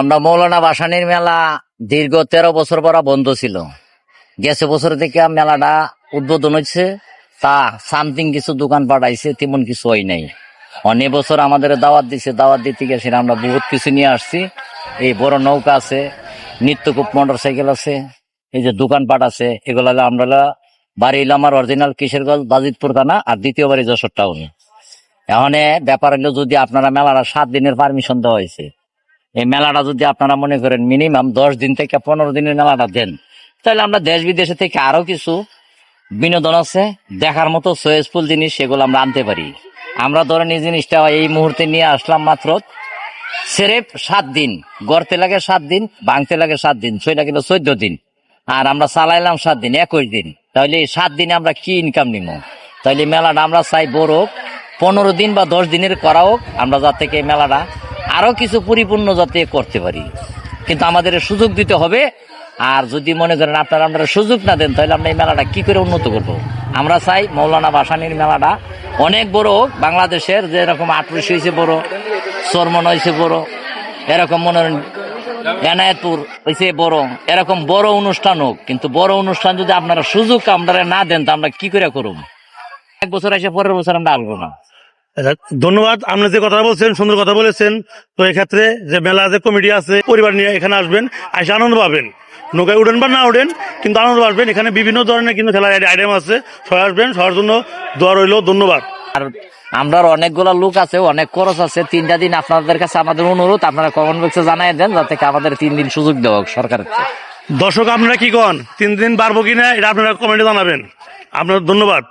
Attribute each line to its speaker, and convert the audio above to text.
Speaker 1: আমরা মৌলানা বাসানির মেলা দীর্ঘ তেরো বছর পর বন্ধ ছিল। গেছে বছর থেকে মেলাটা উদ্বোধন হচ্ছে তা সামথিং কিছু দোকান পাঠাইছে, তেমন কিছু হয় নাই। অনেক বছর আমাদের দাওয়াত দিছে, দাওয়াত দিতে গেছে আমরা বহুত কিছু নিয়ে আসছি। এই বড় নৌকা আছে, নিত্যকূপ মোটর সাইকেল আছে, এই যে দোকানপাট আছে, এগুলা আমরা বাড়ি হলো আমার অরিজিনাল কিশোরগঞ্জ বাজিতপুর থানা আর দ্বিতীয় বাড়ি যশোর টাউন এখন ব্যাপার হলো যদি আপনারা মেলাটা সাত দিনের পারমিশন দেওয়া হয়েছে এই মেলাটা যদি আপনারা মনে করেন মিনিমাম দশ দিন থেকে পনেরো দিনের মেলাটা দেন তাহলে আমরা দেশ বিদেশে থেকে আরও কিছু বিনোদন আছে দেখার মতো সয়েজফুল জিনিস সেগুলো আমরা আনতে পারি। আমরা ধরেন এই জিনিসটা এই মুহূর্তে নিয়ে আসলাম মাত্র সেরেপ সাত দিন গড়তে লাগে সাত দিন ভাঙতে লাগে সাত দিন ছয়টা কিলো চোদ্দ দিন আর আমরা চালাইলাম সাত দিন একুশ দিন। তাহলে এই সাত দিনে আমরা কি ইনকাম নিব তাহলে মেলাটা আমরা চাই বড় হোক, পনেরো দিন বা দশ দিনের করা হোক আমরা যাতে থেকে মেলাটা আরও কিছু পরিপূর্ণ যাতে করতে পারি। কিন্তু আমাদের সুযোগ দিতে হবে। আর যদি মনে করেন আপনারা আমরা সুযোগ না দেন, তাহলে আমরা এই মেলাটা কি করে উন্নত করব? আমরা চাই মৌলানা বাসানির মেলাটা অনেক বড় বাংলাদেশের যেরকম আটরশি হয়েছে বড়, চরমন হয়েছে বড়, এরকম মনে এনায়তপুর হয়েছে বড়, এরকম বড় অনুষ্ঠান হোক। কিন্তু বড় অনুষ্ঠান যদি আপনারা সুযোগ আমরা না দেন, তা আমরা কি করে করব? এক বছর এসে পরের বছর আমরা আসব না।
Speaker 2: ধন্যবাদ। আপনি যে কথা বলছেন সুন্দর কথা বলেছেন। তো এক্ষেত্রে যে মেলা যে কমিটি আছে পরিবার নিয়ে এখানে আসবেন এসে আনন্দ পাবেন। নৌকায় উঠেন বা না উঠেন কিন্তু আনন্দ পাবেন। এখানে বিভিন্ন ধরনের কিন্তু খেলার আইটেম আছে। সবাই আসবেন সবার জন্য দোয়া রইল ধন্যবাদ।
Speaker 1: আর আমরা অনেকগুলো লোক আছে অনেক খরচ আছে। তিনটা দিন আপনাদের কাছে আমাদের অনুরোধ আপনারা কমেন্ট বক্সে জানাই দেন যাতে আমাদের তিন দিন সুযোগ দেওয়া হোক সরকারের
Speaker 2: দর্শক আপনারা কি কন? তিন দিন পারব কিনা এটা আপনারা কমেন্টে জানাবেন। আপনার ধন্যবাদ।